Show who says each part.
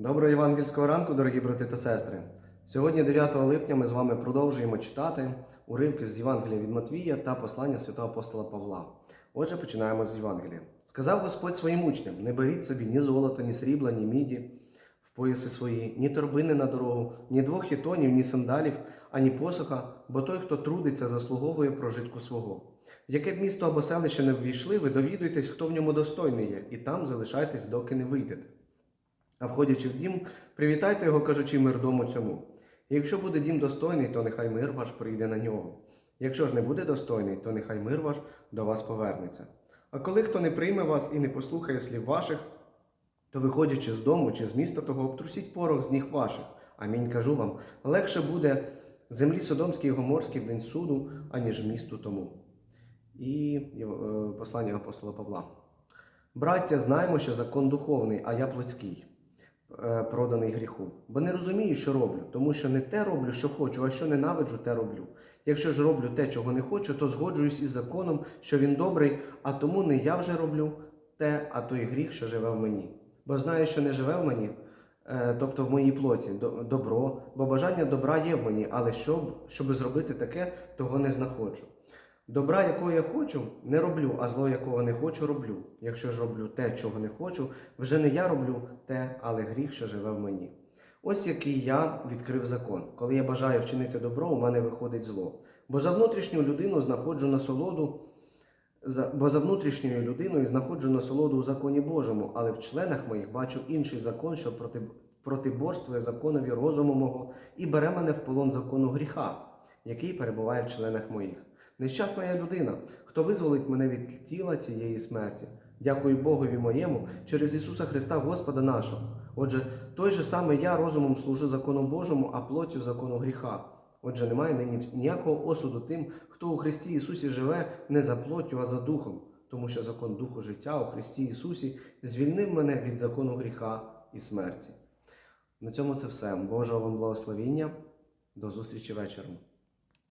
Speaker 1: Доброго євангельського ранку, дорогі брати та сестри. Сьогодні, 9 липня, ми з вами продовжуємо читати уривки з Євангелія від Матвія та послання святого апостола Павла. Отже, починаємо з Євангелія. Сказав Господь своїм учням: не беріть собі ні золота, ні срібла, ні міді в пояси свої, ні торбини на дорогу, ні двох хітонів, ні сандалів, ані посоха, бо той, хто трудиться, заслуговує прожитку свого. В яке б місто або селище не ввійшли, ви довідуєтесь, хто в ньому достойний є, і там залишайтесь, доки не вийдете. А входячи в дім, привітайте його, кажучи мир дому цьому. І якщо буде дім достойний, то нехай мир ваш прийде на нього. Якщо ж не буде достойний, то нехай мир ваш до вас повернеться. А коли хто не прийме вас і не послухає слів ваших, то виходячи з дому чи з міста того, обтрусіть порох з ніг ваших. Амінь кажу вам, легше буде землі Содомській і Гоморській в день суду, аніж місту тому. І е, послання апостола Павла. Браття, знаємо, що закон духовний, а я плотський, проданий гріху. Бо не розумію, що роблю, тому що не те роблю, що хочу, а що ненавиджу, те роблю. Якщо ж роблю те, чого не хочу, то згоджуюсь із законом, що він добрий, а тому не я вже роблю те, а той гріх, що живе в мені. Бо знаю, що не живе в мені, е, тобто в моїй плоті, добро, бо бажання добра є в мені, але щоб, щоб зробити таке, того не знаходжу. Добра, якого я хочу, не роблю, а зло, якого не хочу, роблю. Якщо ж роблю те, чого не хочу, вже не я роблю те, але гріх, що живе в мені. Ось який я відкрив закон. Коли я бажаю вчинити добро, у мене виходить зло. Бо за внутрішню людину знаходжу насолоду, бо за внутрішньою людиною знаходжу насолоду у законі Божому, але в членах моїх бачу інший закон, що проти, протиборствує законові розуму мого і бере мене в полон закону гріха, який перебуває в членах моїх. Нещасна я людина, хто визволить мене від тіла цієї смерті. Дякую Богові моєму через Ісуса Христа Господа нашого. Отже, той же саме я розумом служу закону Божому, а плоттю закону гріха. Отже, немає нині ніякого осуду тим, хто у Христі Ісусі живе не за плоттю, а за духом, тому що закон духу життя у Христі Ісусі звільнив мене від закону гріха і смерті. На цьому це все. Божого вам благословіння. До зустрічі вечором.